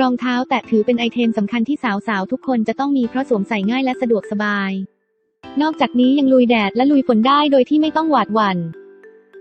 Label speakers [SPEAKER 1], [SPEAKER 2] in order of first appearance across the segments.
[SPEAKER 1] รองเท้าแตะถือเป็นไอเทมสำคัญที่สาวๆ ทุกคนจะต้องมีเพราะสวมใส่ง่ายและสะดวกสบาย นอกจากนี้ยังลุยแดดและลุยฝนได้โดยที่ไม่ต้องหวาดหวัน่น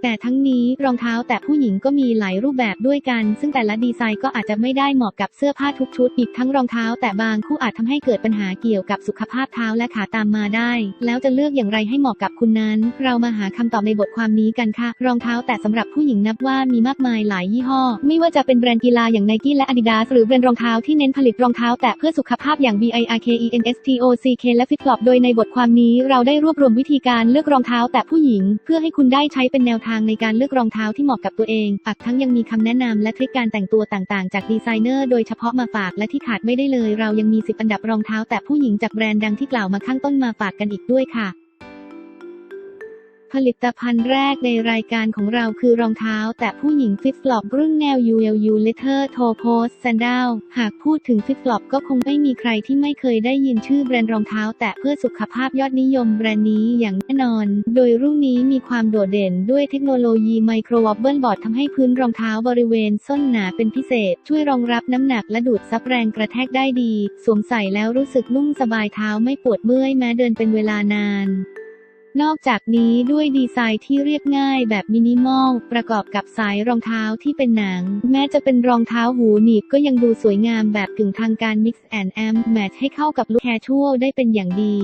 [SPEAKER 1] แต่ทั้งนี้รองเท้าแตะผู้หญิงก็มีหลายรูปแบบด้วยกัน ซึ่งแต่ละดีไซน์ก็อาจจะไม่ได้เหมาะกับเสื้อผ้าทุกชุด อีกทั้งรองเท้าแตะบางคู่อาจทำให้เกิดปัญหาเกี่ยวกับสุขภาพเท้าและขาตามมาได้ แล้วจะเลือกอย่างไรให้เหมาะกับคุณนั้น เรามาหาคำตอบในบทความนี้กันค่ะ รองเท้าแตะสำหรับผู้หญิงนับว่ามีมากมายหลายยี่ห้อ ไม่ว่าจะเป็นแบรนด์กีฬาอย่างไนกี้และ Adidas หรือแบรนด์รองเท้าที่เน้นผลิตรองเท้าแตะเพื่อสุขภาพอย่าง BIRKENSTOCK และ FitFlop โดยในบทความนี้เราได้รวบรวมวิธีการเลือกรองเท้าแตะผู้หญิง เพื่อให้คุณได้ใช้เป็นแนวทางในการเลือกรองเท้าที่เหมาะกับตัวเอง ปักทั้งยังมีคำแนะนำและทริคการแต่งตัวต่างๆ จากดีไซเนอร์โดยเฉพาะมาฝากและที่ขาดไม่ได้เลย เรายังมี 10 อันดับรองเท้าแต่ผู้หญิงจากแบรนด์ดังที่กล่าวมาข้างต้นมาฝากกันอีกด้วยค่ะ ผลิตภัณฑ์แรกในรายการของเราคือรองเท้า แตะผู้หญิงฟิตฟลอปรุ่นแนว ULU Letter Toe Post Sandal หากพูดถึงฟิตฟลอปก็คงไม่มีใครที่ไม่เคยได้ยินชื่อแบรนด์รองเท้า แตะเพื่อสุขภาพยอดนิยมแบรนด์นี้อย่างแน่นอน โดยรุ่นนี้มีความโดดเด่นด้วยเทคโนโลยีไมโครวอบเบิลบอร์ดทำให้พื้นรองเท้าบริเวณส้นหนาเป็นพิเศษ ช่วยรองรับน้ำหนักและดูดซับแรงกระแทกได้ดี สวมใส่แล้วรู้สึกนุ่มสบายเท้าไม่ปวดเมื่อยแม้เดินเป็นเวลานาน นอกจากนี้ด้วยดีไซน์ที่เรียบง่ายแบบมินิมอล ประกอบกับสายรองเท้าที่เป็นหนัง แม้จะเป็นรองเท้าหูหนีบก็ยังดูสวยงามแบบกึ่งทางการ Mix and Amp Match ให้เข้ากับลุคแคชชวลได้เป็นอย่างดี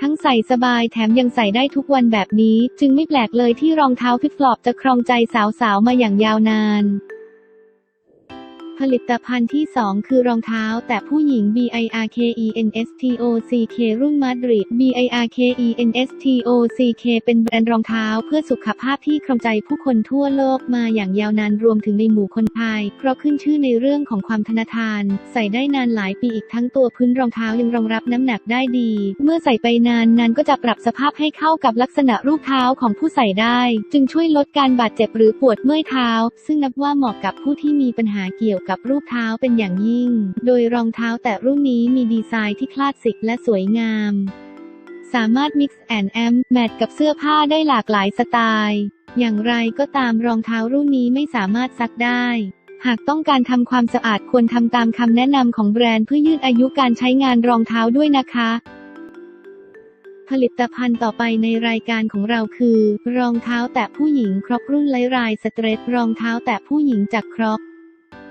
[SPEAKER 1] ทั้งใส่สบายแถมยังใส่ได้ทุกวันแบบนี้ จึงไม่แปลกเลยที่รองเท้าฟิตฟลอปจะครองใจสาวๆมาอย่างยาวนาน ผลิตภัณฑ์ที่ 2 คือรองเท้า แต่ผู้หญิง BIRKENSTOCK รุ่นมาดริด BIRKENSTOCK เป็นแบรนด์รองเท้าเพื่อสุขภาพที่ครองใจผู้คนทั่วโลกมาอย่างยาวนานรวมถึงในหมู่คนไทย เพราะขึ้นชื่อในเรื่องของความทนทาน ใส่ได้นานหลายปีอีกทั้งตัวพื้นรองเท้ายังรองรับน้ำหนักได้ดี เมื่อใส่ไปนานนั้นก็จะปรับสภาพให้เข้ากับลักษณะรูปเท้าของผู้ใส่ได้ จึงช่วยลดการบาดเจ็บหรือปวดเมื่อยเท้า ซึ่งนับว่าเหมาะกับผู้ที่มีปัญหาเกี่ยวกับับรูปเท้าเป็นอย่างยิ่ง โดยรองเท้าแต่รุ่นนี้มีดีไซน์ที่คลาสสิกและสวยงาม สามารถ mix and amp แมทกับเสื้อผ้าได้หลากหลายสไตล์ อย่างไรก็ตามรองเท้ารุ่นนี้ไม่สามารถซักได้หากต้องการทำความสะอาดควรทำตามคำแนะนำของแบรนด์เพื่อยืดอายุการใช้งานรองเท้าด้วยนะคะ ผลิตภัณฑ์ต่อไปในรายการของเราคือ รองเท้าแตะผู้หญิงครอกรุ่นไลรายสเตรทรองเท้าแตะผู้หญิงจากครอก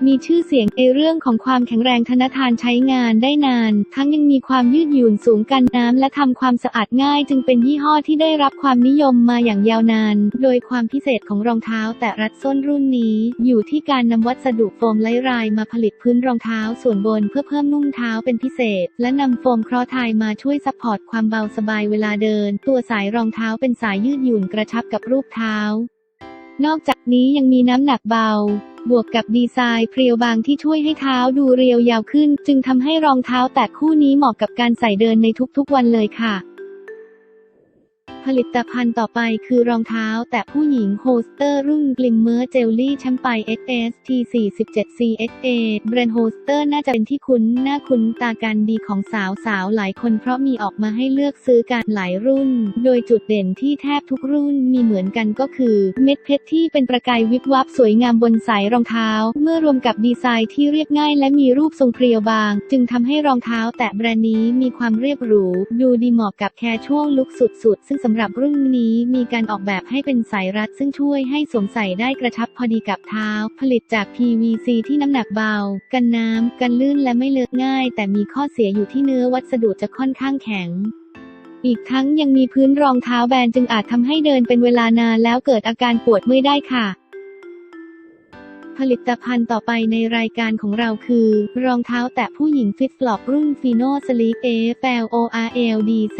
[SPEAKER 1] มีชื่อเสียงในเรื่องของความแข็งแรงทนทานใช้งานได้นาน ทั้งยังมีความยืดหยุ่นสูงกันน้ำและทำความสะอาดง่าย จึงเป็นยี่ห้อที่ได้รับความนิยมมาอย่างยาวนาน โดยความพิเศษของรองเท้าแต่รัดส้นรุ่นนี้ อยู่ที่การนำวัสดุโฟมไร้รายมาผลิตพื้นรองเท้าส่วนบนเพื่อเพิ่มนุ่มเท้าเป็นพิเศษ และนำโฟมเคราะห์ไทยมาช่วยซัพพอร์ตความเบาสบายเวลาเดิน ตัวสายรองเท้าเป็นสายยืดหยุ่นกระชับกับรูปเท้า นอกจากนี้ยังมีน้ำหนักเบา บวกกับดีไซน์เพรียวบางที่ช่วยให้เท้าดูเรียวยาวขึ้น จึงทำให้รองเท้าแตะคู่นี้เหมาะกับการใส่เดินในทุกๆวันเลยค่ะ ผลิตภัณฑ์ต่อไปคือรองเท้าแตะผู้หญิงโฮสเตอร์รุ่นกลิมเมอร์เจลลี่แชมไป XST 47 CXA แบรนด์โฮสเตอร์น่าจะเป็นที่คุ้นหน้าคุ้นตากันดีของสาวสาวหลายคนเพราะมีออกมาให้เลือกซื้อกันหลายรุ่น โดยจุดเด่นที่แทบทุกรุ่นมีเหมือนกันก็คือ เม็ดเพชรที่เป็นประกายวิบวับสวยงามบนสายรองเท้า เมื่อรวมกับดีไซน์ที่เรียบง่ายและมีรูปทรงเพรียวบาง จึงทำให้รองเท้าแตะแบรนด์นี้มีความเรียบหรู ดูดีเหมาะกับแคชชวลลุคสุดๆ ซึ่งสำหรับรุ่นนี้มีการออกแบบให้เป็นสายรัดซึ่งช่วยให้สวมใส่ได้กระชับพอดีกับเท้า ผลิตจาก PVC ที่น้ำหนักเบา กันน้ำ กันลื่นและไม่เลอะง่าย แต่มีข้อเสียอยู่ที่เนื้อวัสดุจะค่อนข้างแข็งอีกทั้งยังมีพื้นรองเท้าแบนจึงอาจทำให้เดินเป็นเวลานานแล้วเกิดอาการปวดเมื่อยได้ค่ะ ผลิตภัณฑ์ต่อไปในรายการของเราคือ รองเท้าแตะผู้หญิงฟิตฟลอปรุ่นฟีโนสลีกเอฟ L O R L D Z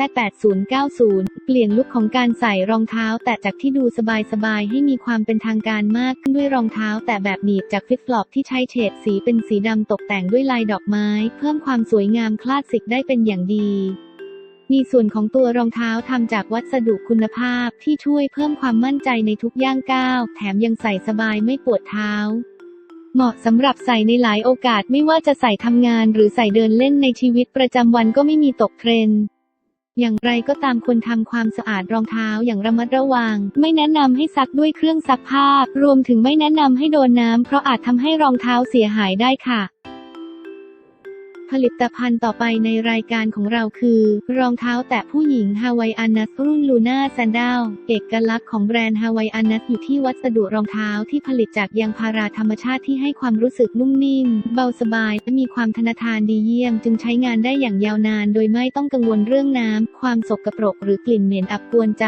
[SPEAKER 1] 8090 เปลี่ยนลุคของการใส่รองเท้าแตะจากที่ดูสบายๆ ให้มีความเป็นทางการมากขึ้นด้วยรองเท้าแตะแบบหนีบจากฟิตฟลอปที่ใช้เฉดสีเป็นสีดำตกแต่งด้วยลายดอกไม้ เพิ่มความสวยงามคลาสสิกได้เป็นอย่างดี มีส่วนของตัวรองเท้าทำจากวัสดุคุณภาพที่ช่วยเพิ่มความมั่นใจในทุกย่างก้าว แถมยังใส่สบายไม่ปวดเท้า เหมาะสำหรับใส่ในหลายโอกาสไม่ว่าจะใส่ทำงานหรือใส่เดินเล่นในชีวิตประจำวันก็ไม่มีตกเทรนด์อย่างไรก็ตามควรทำความสะอาดรองเท้าอย่างระมัดระวัง ไม่แนะนำให้ซักด้วยเครื่องซักผ้า รวมถึงไม่แนะนำให้โดนน้ำเพราะอาจทำให้รองเท้าเสียหายได้ค่ะ ผลิตภัณฑ์ต่อไปในรายการของเราคือ รองเท้าแตะผู้หญิงฮาวายอานัสรุ่นลูน่าแซนดัลเอกลักษณ์ของแบรนด์ฮาวายอานัสอยู่ที่วัสดุรองเท้าที่ผลิตจากยางพาราธรรมชาติที่ให้ความรู้สึกนุ่มนิ่ม เบาสบาย และมีความทนทานดีเยี่ยม จึงใช้งานได้อย่างยาวนาน โดยไม่ต้องกังวลเรื่องน้ำความสกปรกหรือกลิ่นเหม็นอับกวนใจ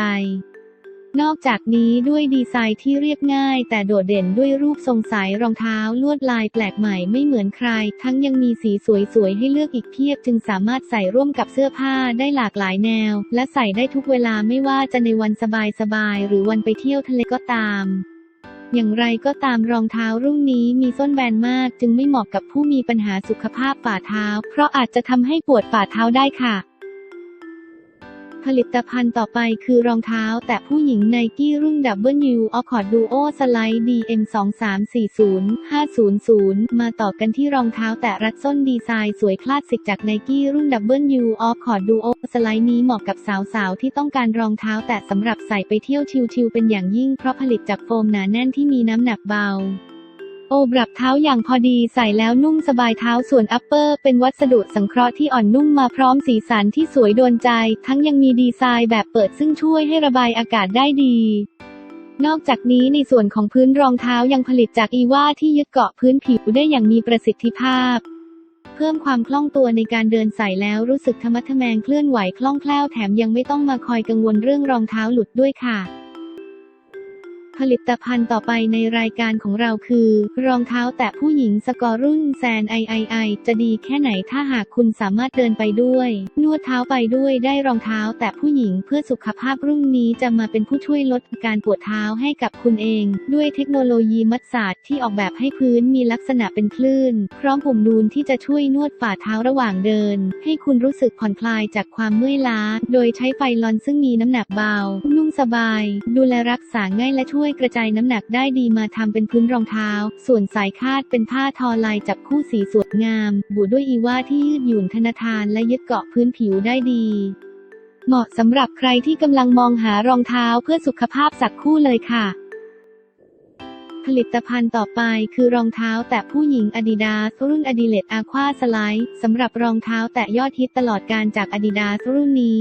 [SPEAKER 1] นอกจากนี้ด้วยดีไซน์ที่เรียบง่าย แต่โดดเด่นด้วยรูปทรงสายรองเท้าลวดลายแปลกใหม่ไม่เหมือนใคร ทั้งยังมีสีสวยๆ ให้เลือกอีกเพียบ จึงสามารถใส่ร่วมกับเสื้อผ้าได้หลากหลายแนว และใส่ได้ทุกเวลาไม่ว่าจะในวันสบายๆ หรือวันไปเที่ยวทะเลก็ตามอย่างไรก็ตามรองเท้ารุ่นนี้มีส้นแบนมาก จึงไม่เหมาะกับผู้มีปัญหาสุขภาพฝ่าเท้า เพราะอาจจะทำให้ปวดฝ่าเท้าได้ค่ะ ผลิตภัณฑ์ต่อไปคือรองเท้าแตะผู้หญิงไนกี้รุ่น W Accord Duo Slide DM 2340 500 มาต่อกันที่รองเท้าแตะรัดส้นดีไซน์สวยคลาสสิกจากไนกี้รุ่น W Accord Duo Slide นี้เหมาะกับสาวๆ ที่ต้องการรองเท้าแตะสำหรับใส่ไปเที่ยวชิลๆเป็นอย่างยิ่งเพราะผลิตจากโฟมหนาแน่นที่มีน้ำหนักเบา โอบรับเท้าอย่างพอดีใส่แล้วนุ่มสบายเท้าส่วนอัปเปอร์ เป็นวัสดุสังเคราะห์ที่อ่อนนุ่มมาพร้อมสีสันที่สวยโดนใจ ทั้งยังมีดีไซน์แบบเปิดซึ่งช่วยให้ระบายอากาศได้ดีนอกจากนี้ในส่วนของพื้นรองเท้ายังผลิตจากอีว่าที่ยึดเกาะพื้นผิวได้อย่างมีประสิทธิภาพ เพิ่มความคล่องตัวในการเดินใส่แล้วรู้สึกธรรมะทะแมงเคลื่อนไหวคล่องแคล่วแถมยังไม่ต้องมาคอยกังวลเรื่องรองเท้าหลุดด้วยค่ะ ผลิตภัณฑ์ต่อไปในรายการของเราคือ รองเท้าแตะผู้หญิงสกอรุ่นแซน III จะดีแค่ไหนถ้าหากคุณสามารถเดินไปด้วย นวดเท้าไปด้วยได้รองเท้าแตะผู้หญิงเพื่อสุขภาพรุ่นนี้จะมาเป็นผู้ช่วยลดอาการปวดเท้าให้กับคุณเอง ด้วยเทคโนโลยีมัดสาดที่ออกแบบให้พื้นมีลักษณะเป็นคลื่น พร้อมปุ่มนูนที่จะช่วยนวดฝ่าเท้าระหว่างเดิน ให้คุณรู้สึกผ่อนคลายจากความเมื่อยล้า โดยใช้ไฟลอนซึ่งมีน้ำหนักเบา นุ่มสบาย ดูแลรักษาง่ายและช่วยกระจายน้ำหนักได้ดีมาทำเป็นพื้นรองเท้า ส่วนสายคาดเป็นผ้าทอลายจับคู่สีสวยงามบูด้วยอีว่าที่ยืดหยุ่นทนทานและยึดเกาะพื้นผิวได้ดี เหมาะสำหรับใครที่กำลังมองหารองเท้าเพื่อสุขภาพสักคู่เลยค่ะผลิตภัณฑ์ต่อไปคือรองเท้าแตะผู้หญิง Adidas รุ่น Adilet Aqua Slide สำหรับรองเท้าแตะยอดฮิตตลอดการจาก Adidas รุ่นนี้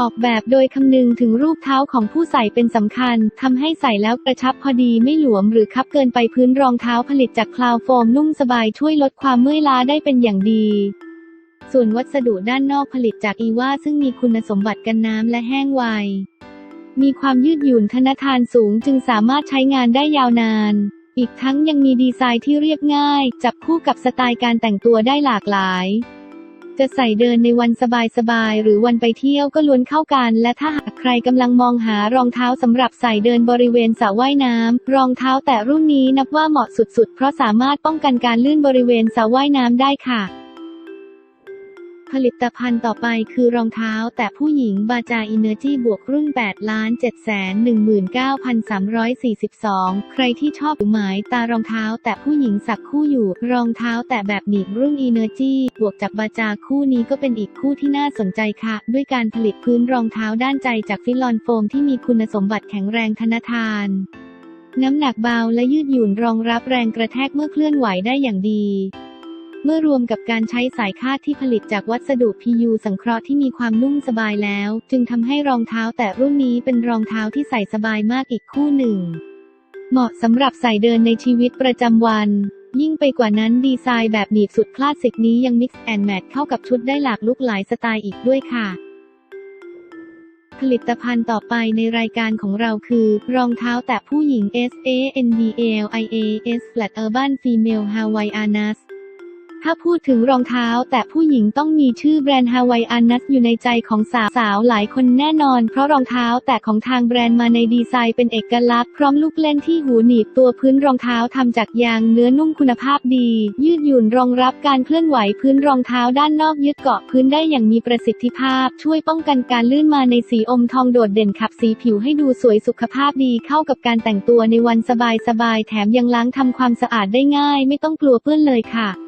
[SPEAKER 1] ออกแบบโดยคำนึงถึงรูปเท้าของผู้ใส่เป็นสำคัญ ทำให้ใส่แล้วกระชับพอดีไม่หลวมหรือคับเกินไปพื้นรองเท้าผลิตจากคลาวโฟมนุ่มสบายช่วยลดความเมื่อยล้าได้เป็นอย่างดีส่วนวัสดุด้านนอกผลิตจากอีว่าซึ่งมีคุณสมบัติกันน้ำและแห้งไว มีความยืดหยุ่นทนทานสูงจึงสามารถใช้งานได้ยาวนาน อีกทั้งยังมีดีไซน์ที่เรียบง่าย จับคู่กับสไตล์การแต่งตัวได้หลากหลาย จะใส่เดินในวันสบายๆหรือวันไปเที่ยวก็ล้วนเข้ากัน และถ้าหากใครกำลังมองหารองเท้าสำหรับใส่เดินบริเวณสระว่ายน้ำรองเท้าแต่รุ่นนี้นับว่าเหมาะสุดๆ เพราะสามารถป้องกันการลื่นบริเวณสระว่ายน้ำได้ค่ะ ผลิตภัณฑ์ต่อไปคือรองเท้าแต่ผู้หญิงบาจาอินเนอร์จีบวกรุ่น8ล้าน7 1 9 3 4 2 ใครที่ชอบหรือหมายตารองเท้าแต่ผู้หญิงสักคู่อยู่ รองเท้าแต่แบบหนีบรุ่นอินเนอร์จีบวกจากบาจาคู่นี้ก็เป็นอีกคู่ที่น่าสนใจค่ะ ด้วยการผลิตพื้นรองเท้าด้านใจจากฟิลอนโฟมที่มีคุณสมบัติแข็งแรงทนทาน น้ำหนักเบาและยืดหยุ่นรองรับแรงกระแทกเมื่อเคลื่อนไหวได้อย่างดี เมื่อรวมกับการใช้สายคาดที่ผลิตจากวัสดุ PU สังเคราะห์ที่มีความนุ่มสบายแล้ว จึงทำให้รองเท้าแต่รุ่นนี้เป็นรองเท้าที่ใส่สบายมากอีกคู่หนึ่ง เหมาะสำหรับใส่เดินในชีวิตประจำวัน ยิ่งไปกว่านั้นดีไซน์แบบหนีบสุดคลาสสิกนี้ยัง mix and match เข้ากับชุดได้หลากลุกหลายสไตล์อีกด้วยค่ะ ผลิตภัณฑ์ต่อไปในรายการของเราคือ รองเท้าแตะผู้หญิง S A N D A L I A S Flat Urban Female Hawaiianas ถ้าพูดถึงรองเท้าแต่ผู้หญิงต้องมีชื่อแบรนด์ฮาวายอานัสอยู่ในใจของสาวสาวหลายคนแน่นอน เพราะรองเท้าแต่ของทางแบรนด์มาในดีไซน์เป็นเอกลักษณ์พร้อมลูกเล่นที่หูหนีบตัวพื้นรองเท้าทำจากยางเนื้อนุ่มคุณภาพดี ยืดหยุ่นรองรับการเคลื่อนไหวพื้นรองเท้าด้านนอกยึดเกาะพื้นได้อย่างมีประสิทธิภาพ ช่วยป้องกันการลื่นมาในสีอมทองโดดเด่นขับสีผิวให้ดูสวยสุขภาพดีเข้ากับการแต่งตัวในวันสบายๆแถมยังล้างทำความสะอาดได้ง่าย ไม่ต้องกลัวเปื้อนเลยค่ะ